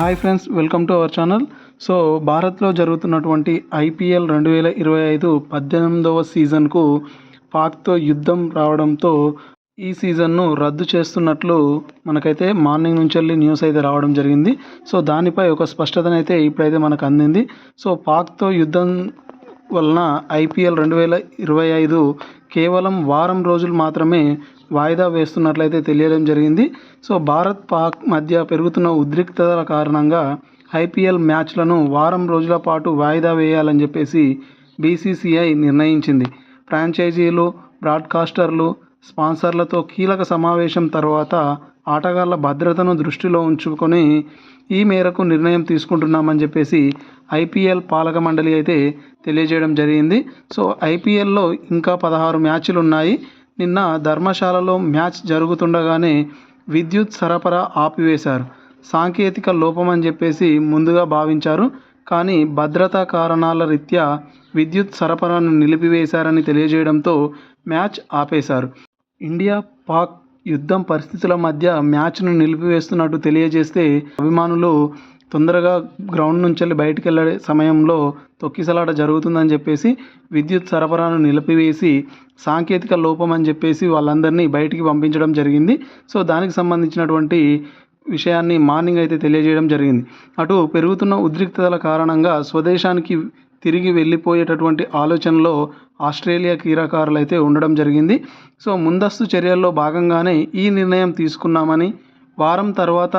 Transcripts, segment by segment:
Hi friends welcome to our channel. So భారత్లో జరుగుతున్నటువంటి IPL రెండు వేల ఇరవై ఐదు పద్దెనిమిదవ సీజన్కు పాక్తో యుద్ధం రావడంతో ఈ సీజన్ను రద్దు చేస్తున్నట్లు మనకైతే మార్నింగ్ నుంచి వెళ్ళి న్యూస్ అయితే రావడం జరిగింది. సో దానిపై ఒక స్పష్టతనైతే ఇప్పుడైతే మనకు అందింది. సో పాక్తో యుద్ధం వలన ఐపీఎల్ రెండు వేల ఇరవై ఐదు కేవలం వారం రోజులు మాత్రమే వాయిదా వేస్తున్నట్లయితే తెలియడం జరిగింది. సో భారత్ పాక్ మధ్య పెరుగుతున్న ఉద్రిక్తతల కారణంగా ఐపీఎల్ మ్యాచ్లను వారం రోజుల పాటు వాయిదా వేయాలని చెప్పేసి బీసీసీఐ నిర్ణయించింది. ఫ్రాంచైజీలు బ్రాడ్కాస్టర్లు స్పాన్సర్లతో కీలక సమావేశం తర్వాత ఆటగాళ్ళ భద్రతను దృష్టిలో ఉంచుకొని ఈ మేరకు నిర్ణయం తీసుకుంటున్నామని చెప్పేసి ఐపీఎల్ పాలక మండలి అయితే తెలియజేయడం జరిగింది. సో ఐపీఎల్లో ఇంకా పదహారు మ్యాచ్లు ఉన్నాయి నిన్న ధర్మశాలలో మ్యాచ్ జరుగుతుండగానే విద్యుత్ సరఫరా ఆపివేశారు. సాంకేతిక లోపం అని చెప్పేసి ముందుగా భావించారు. కానీ భద్రతా కారణాల రీత్యా విద్యుత్ సరఫరాను నిలిపివేశారని తెలియజేయడంతో మ్యాచ్ ఆపేశారు. ఇండియా పాక్ యుద్ధం పరిస్థితుల మధ్య మ్యాచ్ను నిలిపివేస్తున్నట్టు తెలియజేస్తే అభిమానులు తొందరగా గ్రౌండ్ నుంచి వెళ్ళి బయటికి వెళ్ళే సమయంలో తొక్కిసలాట జరుగుతుందని చెప్పేసి విద్యుత్ సరఫరాను నిలిపివేసి సాంకేతిక లోపం అని చెప్పేసి వాళ్ళందరినీ బయటికి పంపించడం జరిగింది. సో దానికి సంబంధించినటువంటి విషయాన్ని మార్నింగ్ అయితే తెలియజేయడం జరిగింది. అటు పెరుగుతున్న ఉద్రిక్తతల కారణంగా స్వదేశానికి తిరిగి వెళ్ళిపోయేటటువంటి ఆలోచనలో ఆస్ట్రేలియా క్రీడాకారులు అయితే ఉండడం జరిగింది. సో ముందస్తు చర్యల్లో భాగంగానే ఈ నిర్ణయం తీసుకున్నామని వారం తర్వాత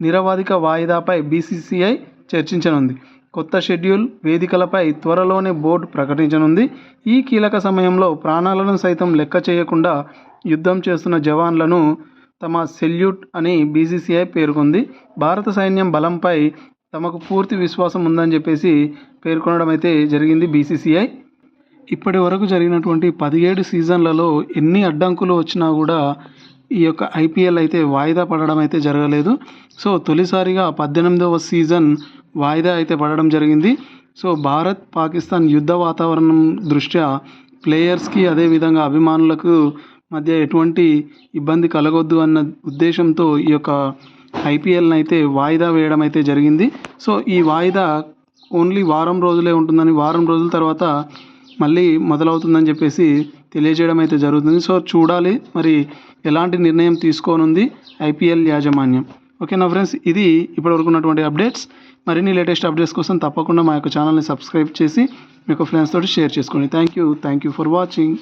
నిరవాధిక వాయిదాపై బీసీసీఐ చర్చించనుంది. కొత్త షెడ్యూల్ వేదికలపై త్వరలోనే బోర్డు ప్రకటించనుంది. ఈ కీలక సమయంలో ప్రాణాలను సైతం లెక్క చేయకుండా యుద్ధం చేస్తున్న జవాన్లను తమ సెల్యూట్ అని బీసీసీఐ పేర్కొంది. భారత సైన్యం బలంపై తమకు పూర్తి విశ్వాసం ఉందని చెప్పేసి పేర్కొనడం అయితే జరిగింది బీసీసీఐ. ఇప్పటి వరకు జరిగినటువంటి పదిహేడు సీజన్లలో ఎన్ని అడ్డంకులు వచ్చినా కూడా ఈ యొక్క ఐపీఎల్ అయితే వాయిదా పడడం అయితే జరగలేదు. సో తొలిసారిగా పద్దెనిమిదవ సీజన్ వాయిదా అయితే పడడం జరిగింది. సో భారత్ పాకిస్తాన్ యుద్ధ వాతావరణం దృష్ట్యా ప్లేయర్స్కి అదేవిధంగా అభిమానులకు మధ్య ఎటువంటి ఇబ్బంది కలగొద్దు అన్న ఉద్దేశంతో ఈ యొక్క ఐపీఎల్ని అయితే వాయిదా వేయడం అయితే జరిగింది. సో ఈ వాయిదా ఓన్లీ వారం రోజులే ఉంటుందని వారం రోజుల తర్వాత మళ్ళీ మొదలవుతుందని చెప్పేసి తెలియజేయడం అయితే జరుగుతుంది. సో చూడాలి మరి ఎలాంటి నిర్ణయం తీసుకోనుంది ఐపీఎల్ యాజమాన్యం. ఓకేనా ఫ్రెండ్స్ ఇది ఇప్పటివరకు ఉన్నటువంటి అప్డేట్స్. మరిన్ని లేటెస్ట్ అప్డేట్స్ కోసం తప్పకుండా మా యొక్క ఛానల్ని సబ్స్క్రైబ్ చేసి మీ యొక్క ఫ్రెండ్స్ తోటి షేర్ చేసుకోండి. Thank you thank you for watching.